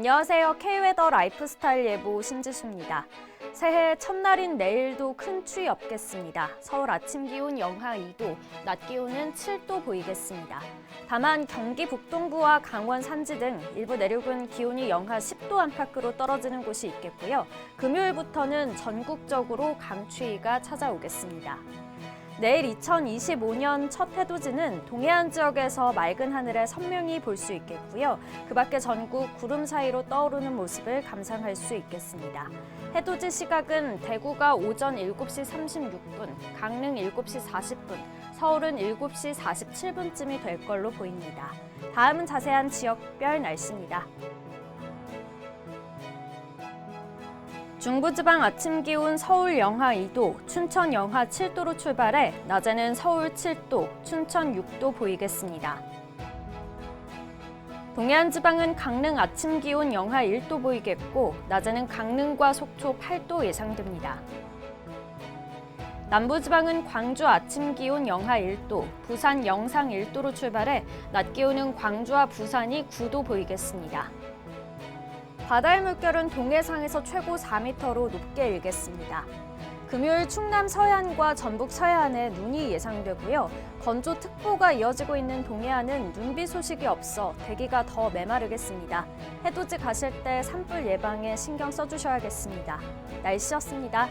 안녕하세요. K웨더 라이프스타일 예보 신지수입니다. 새해 첫날인 내일도 큰 추위 없겠습니다. 서울 아침 기온 영하 2도, 낮 기온은 7도 보이겠습니다. 다만 경기 북동부와 강원 산지 등 일부 내륙은 기온이 영하 10도 안팎으로 떨어지는 곳이 있겠고요. 금요일부터는 전국적으로 강추위가 찾아오겠습니다. 내일 2025년 첫 해돋이는 동해안 지역에서 맑은 하늘에 선명히 볼 수 있겠고요. 그 밖에 전국 구름 사이로 떠오르는 모습을 감상할 수 있겠습니다. 해돋이 시각은 대구가 오전 7시 36분, 강릉 7시 40분, 서울은 7시 47분쯤이 될 걸로 보입니다. 다음은 자세한 지역별 날씨입니다. 중부지방 아침 기온 서울 영하 2도, 춘천 영하 7도로 출발해 낮에는 서울 7도, 춘천 6도 보이겠습니다. 동해안 지방은 강릉 아침 기온 영하 1도 보이겠고 낮에는 강릉과 속초 8도 예상됩니다. 남부지방은 광주 아침 기온 영하 1도, 부산 영상 1도로 출발해 낮 기온은 광주와 부산이 9도 보이겠습니다. 바다의 물결은 동해상에서 최고 4m로 높게 일겠습니다. 금요일 충남 서해안과 전북 서해안에 눈이 예상되고요. 건조특보가 이어지고 있는 동해안은 눈비 소식이 없어 대기가 더 메마르겠습니다. 해돋이 가실 때 산불 예방에 신경 써주셔야겠습니다. 날씨였습니다.